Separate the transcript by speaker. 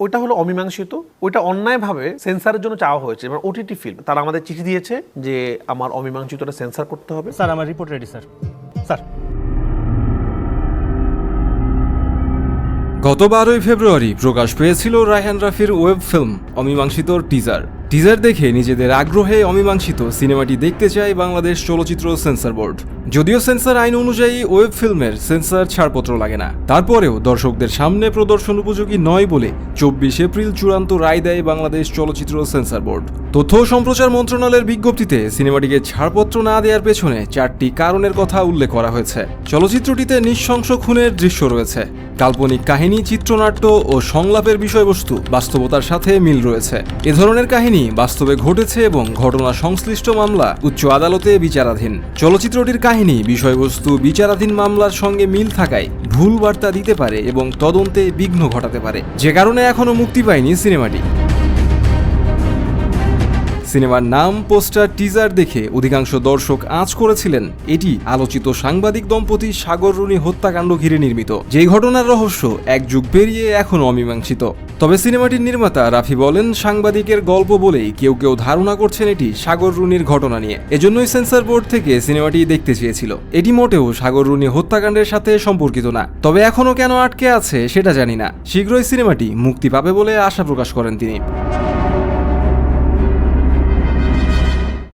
Speaker 1: ওইটা হলো অমীমাংসিত ওইটা অন্যায়ভাবে সেন্সারের জন্য চাওয়া হয়েছে। এবার ওটিটি ফিল্ম তারা আমাদের চিঠি দিয়েছে যে আমার অমীমাংসিতটা সেন্সার করতে হবে।
Speaker 2: স্যার আমার রিপোর্ট রেডি স্যার। স্যার।
Speaker 3: গত বারোই ফেব্রুয়ারি প্রকাশ পেয়েছিল রায়হান রাফির ওয়েব ফিল্ম অমীমাংসিতর টিজার টিজার দেখে নিজেদের আগ্রহে অমীমাংসিত সিনেমাটি দেখতে চায় বাংলাদেশ চলচ্চিত্র সেন্সর বোর্ড যদিও সেন্সর আইন অনুযায়ী ওয়েব ফিল্মের সেন্সার ছাড়পত্র লাগে না। তারপরেও দর্শকদের সামনে প্রদর্শন উপযোগী নয় বলে চব্বিশ এপ্রিল চূড়ান্ত রায় দেয় বাংলাদেশ চলচ্চিত্র সেন্সর বোর্ড। তথ্য ও সম্প্রচার মন্ত্রণালয়ের বিজ্ঞপ্তিতে সিনেমাটিকে ছাড়পত্র না দেওয়ার পেছনে চারটি কারণের কথা উল্লেখ করা হয়েছে। চলচ্চিত্রটিতে নিঃশংস খুনের দৃশ্য রয়েছে। কাল্পনিক কাহিনী, চিত্রনাট্য ও সংলাপের বিষয়বস্তু বাস্তবতার সাথে মিল রয়েছে। এ ধরনের কাহিনী বাস্তবে ঘটেছে এবং ঘটনা সংশ্লিষ্ট মামলা উচ্চ আদালতে বিচারাধীন। চলচ্চিত্রটির কাহিনী বিষয়বস্তু বিচারাধীন মামলার সঙ্গে মিল থাকায় ভুল বার্তা দিতে পারে এবং তদন্তে বিঘ্ন ঘটাতে পারে। যে কারণে এখনও মুক্তি পায়নি সিনেমাটি। সিনেমার নাম, পোস্টার, টিজার দেখে অধিকাংশ দর্শক আঁচ করেছিলেন। এটি আলোচিত সাংবাদিক দম্পতি সাগর রুনি হত্যাকাণ্ড ঘিরে নির্মিত। যে ঘটনার রহস্য এক যুগ পেরিয়ে এখনও অমীমাংসিত। তবে সিনেমাটির নির্মাতা রাফি বলেন, সাংবাদিকের গল্প বলেই কেউ কেউ ধারণা করছেন এটি সাগর রুনির ঘটনা নিয়ে। এজন্যই সেন্সর বোর্ড থেকে সিনেমাটি দেখতে চেয়েছিল। এটি মোটেও সাগর রুনি হত্যাকাণ্ডের সাথে সম্পর্কিত না। তবে এখনও কেন আটকে আছে সেটা জানি না। শীঘ্রই সিনেমাটি মুক্তি পাবে বলে আশা প্রকাশ করেন তিনি।